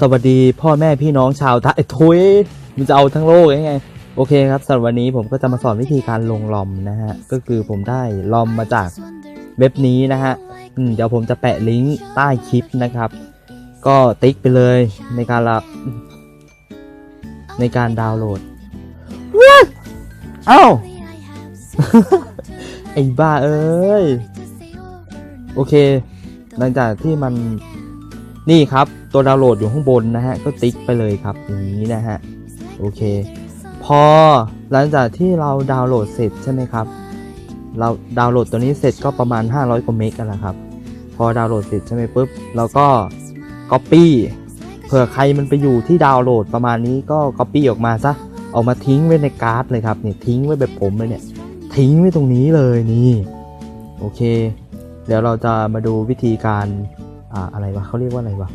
สวัสดีพ่อแม่พี่น้องชาวไทยทุยมันจะเอาทั้งโลกยังไง โอเคครับสำหรับวันนี้ผมก็จะมาสอนวิธีการลงลอมนะฮะ ก็คือผมได้ลอมมาจากเว็บนี้นะฮะเดี๋ยวผมจะแปะลิงก์ใต้คลิปนะครับ ก็ติ๊กไปเลยในการรับในการดาวน์โหลดว้าเอ้าไอ้บ้าเอ้ย โอเค หลังจากที่มันนี่ครับ ตัวดาวน์โหลดอยู่ข้างบนนะฮะก็ติ๊กไปเลยครับอย่างนี้นะฮะโอเค พอหลังจากที่เราดาวน์โหลดเสร็จใช่ไหมครับเราดาวน์โหลดตัวนี้เสร็จก็ประมาณ 500กว่าเมกกันแหละครับ พอดาวน์โหลดเสร็จใช่ไหมปุ๊บเราก็ Copy เผื่อใครมันไปอยู่ที่ดาวน์โหลดประมาณนี้ก็ Copy ออกมาซะเอามาทิ้งไว้ในการ์ดเลยครับเนี่ยทิ้งไว้แบบผมเลยเนี่ยทิ้งไว้ตรงนี้เลยนี่โอเค เดี๋ยวเราจะมาดูวิธีการอ่าอะไรวะเขาเรียกว่าอะไรวะ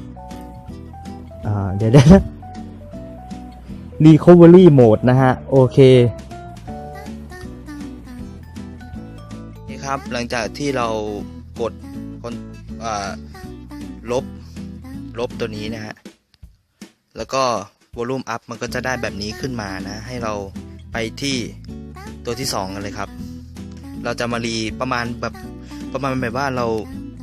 เดี๋ยวเดี๋ยว recovery mode นะฮะ โอเคนี่ครับหลังจากที่เรากดคนลบ ลบตัวนี้นะฮะ แล้วก็ volume up มันก็จะได้แบบนี้ขึ้นมานะ ให้เราไปที่ตัวที่ 2 กันเลยครับ เราจะมารีประมาณแบบประมาณแบบว่าเรา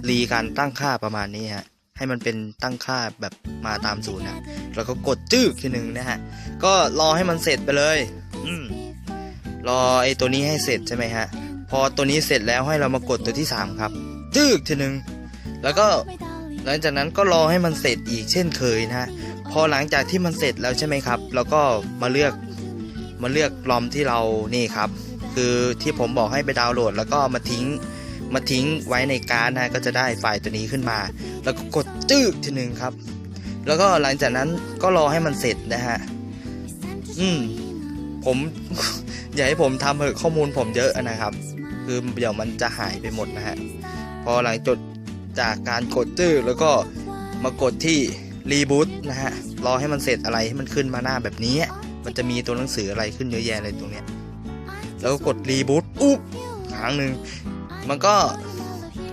รีการตั้งค่าประมาณนี้ฮะ ให้มันเป็นตั้งค่าแบบมาตามศูนย์นะแล้วก็กดจึ๊กทีหนึ่งนะฮะ ก็รอให้มันเสร็จไปเลยอืมรอไอ้ตัวนี้ให้เสร็จใช่ไหมฮะ พอตัวนี้เสร็จแล้วให้เรามากดตัวที่ 3 ครับ จึ๊กทีหนึ่งแล้วก็หลังจากนั้นก็รอให้มันเสร็จอีกเช่นเคยนะฮะ พอหลังจากที่มันเสร็จแล้วใช่ไหมครับเราก็มาเลือกมาเลือกลอมที่เรานี่ครับ คือที่ผมบอกให้ไปดาวน์โหลด แล้วก็มาทิ้ง มาทิ้งไว้ในการ์ดนะก็จะได้ไฟล์ตัวนี้ขึ้นมา แล้วก็กดจึ๊กทีหนึ่งครับ แล้วก็หลังจากนั้นก็รอให้มันเสร็จนะฮะอืมผมอย่าให้ผมทำเถอะข้อมูลผมเยอะนะครับ คือเดี๋ยวมันจะหายไปหมดนะฮะพอหลังจดจากการกดจื้อแล้วก็มากดที่รีบูตนะฮะรอให้มันเสร็จอะไรให้มันขึ้นมาหน้าแบบนี้ มันจะมีตัวหนังสืออะไรขึ้นเยอะแยะเลยตรงเนี้ยแล้วก็กดรีบูตอุ๊บครั้งหนึ่ง มันก็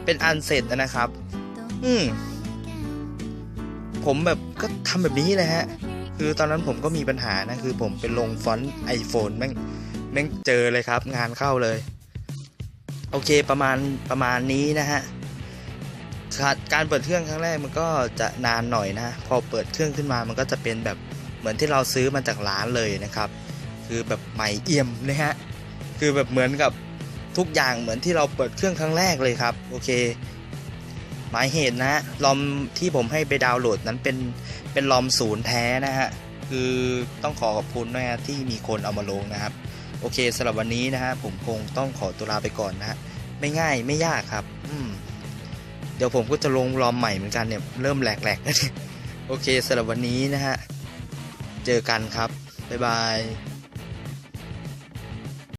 เป็นอันเสร็จนะครับ อืม ผมแบบก็ทำแบบนี้เลยฮะ คือตอนนั้นผมก็มีปัญหานะ คือผมเป็นลงฟอนต์ iPhone แม่งแม่งเจอเลยครับ งานเข้าเลย โอเคประมาณประมาณนี้นะฮะการเปิดเครื่องครั้งแรกมันก็จะนานหน่อยนะ พอเปิดเครื่องขึ้นมามันก็จะเป็นแบบเหมือนที่เราซื้อมาจากร้านเลยนะครับ คือแบบใหม่เอี่ยมนะฮะ คือแบบเหมือนกับ ทุกอย่างเหมือนที่เราเปิดเครื่องครั้งแรกเลยครับ โอเค หมายเหตุนะฮะลอมที่ผมให้ไปดาวน์โหลดนั้นเป็นเป็นลอมศูนย์แท้นะฮะคือต้องขอขอบคุณนะฮะที่มีคนเอามาลงนะครับ โอเคสำหรับวันนี้นะฮะผมคงต้องขอตัวลาไปก่อนนะฮะไม่ง่ายไม่ยากครับ อืมเดี๋ยวผมก็จะลงลอมใหม่เหมือนกันเนี่ยเริ่มแหลกๆแล้วเนี่ยโอเคสำหรับวันนี้นะฮะ เจอกันครับ บ๊ายบาย